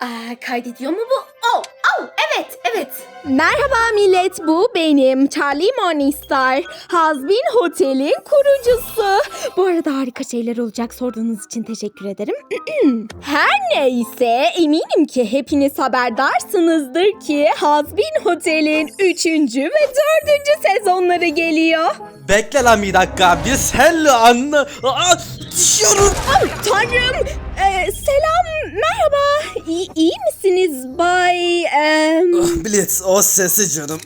Aa, kaydediyor mu bu? Oh, oh, evet, evet. Merhaba millet bu benim Charlie Morningstar. Hazbin Hotel'in kurucusu. Bu arada harika şeyler olacak sorduğunuz için teşekkür ederim. Her neyse eminim ki hepiniz haberdarsınızdır ki Hazbin Hotel'in 3. ve 4. sezonları geliyor. Bekle lan bir dakika. Bir senle anla. Aa, düşüyorum. Ay tanrım. Ee, selam merhaba. İyi, iyi misiniz Bay... em? Blitz o sesi canım.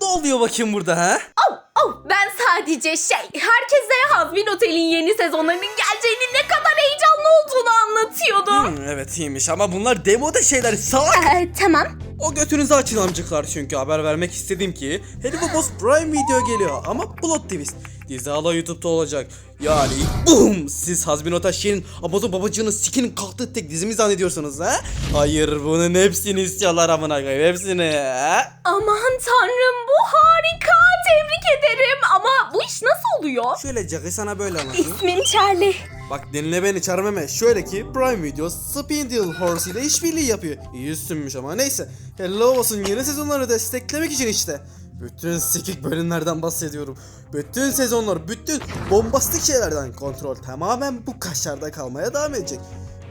ne oluyor bakayım burada ha? Oh, oh, ben sadece şey, herkese Hazbin Otel'in yeni sezonlarının geleceğini ne kadar heyecanlı olduğunu anlatıyordum. Hmm, evet iyiymiş ama bunlar demoda şeyler salak. Ee, tamam. O götünüzü açın amcıklar çünkü haber vermek istedim ki Hello Boss Prime video geliyor ama plot twist. Dizi hala YouTube'da olacak. Yani boom siz Hazbin Otaşi'nin Amazon babacığının sikinin kalktığı tek dizimi zannediyorsunuz ha? Hayır bunun hepsini istiyorlar amına koyayım hepsini. ha? Aman tanrım bu harika, tebrik ederim. Ama bu iş nasıl oluyor? Şöyle Jackie sana böyle anlatayım. İsmim Charlie. Bak dinle beni çarmeme. Şöyle ki Prime Video Spindle Horse ile işbirliği yapıyor. İyi üstünmüş ama neyse. Hello Boss'un yeni sezonları desteklemek için işte. Bütün sikik bölümlerden bahsediyorum. Bütün sezonlar, bütün bombastik şeylerden kontrol tamamen bu kaşarda kalmaya devam edecek.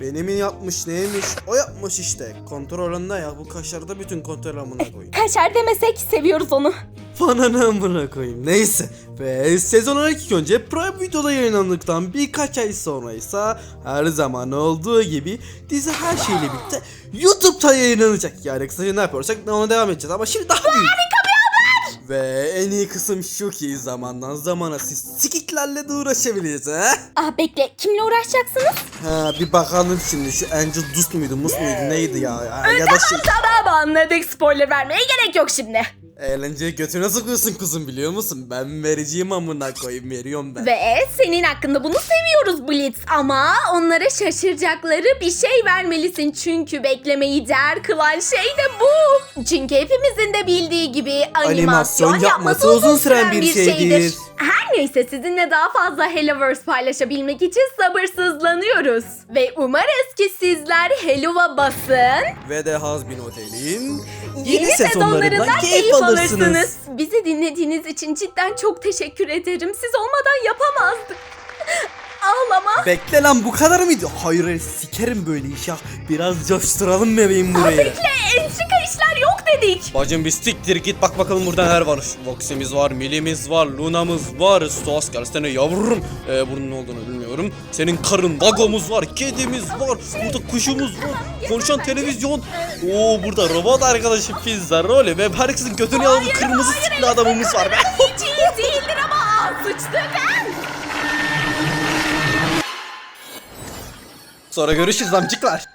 Benim yapmış neymiş o yapmış işte. Kontrol onda ya bu kaşarda bütün kontrol amına koyayım. Kaşar demesek seviyoruz onu. Bana ne amına koyayım. Neyse. Ve sezon 12 önce Prime Video'da yayınlandıktan birkaç ay sonra ise her zaman olduğu gibi dizi her şeyle birlikte YouTube'da yayınlanacak. Yani kısaca ne yapıyorsak ona devam edeceğiz ama şimdi daha büyük. Ve en iyi kısım şu ki zamandan zamana siz sikiklerle de uğraşabiliriz ha? Aa bekle kimle uğraşacaksınız? Ha bir bakalım şimdi şu Angel Dust muydu Mus muydu neydi ya? ya, ya da şey Tamam anladık, spoiler vermeye gerek yok şimdi. eğlenceye götüne sokuyorsun kızım biliyor musun? Ben vereceğim amına koyayım veriyorum ben. Ve senin hakkında bunu seviyoruz Blitz ama onlara şaşıracakları bir şey vermelisin çünkü beklemeyi değer kılan şey de bu. Çünkü hepimizin de bildiği gibi animasyon, yapması uzun süren bir şeydir. Her neyse sizinle daha fazla Helloverse paylaşabilmek için sabırsızlanıyoruz. Ve umarız ki sizler Hello'ya basın, Ve de Hazbin Otel'in yeni, sezonlarından keyif alırsınız. Bizi dinlediğiniz için cidden çok teşekkür ederim. Siz olmadan yapamazdık. Ağlama. Bekle lan bu kadar mıydı? Hayır sikerim böyle iş ya. Biraz coşturalım bebeğim burayı. Bekle entrika işler yok dedik. Bacım bir siktir git bak bakalım burada neler var. Vox'imiz var, Milimiz var, Luna'mız var, Stoas gelsene yavrum. Ee, bunun ne olduğunu bilmiyorum. Senin karın, Dagomuz var, kedimiz var, burada kuşumuz var, konuşan televizyon. Oo burada robot arkadaşı pizza role ve herkesin götünü yalan kırmızı sikli adamımız var be. Hiç iyi değildir ama sıçtık ha. Sonra görüşürüz amcıklar.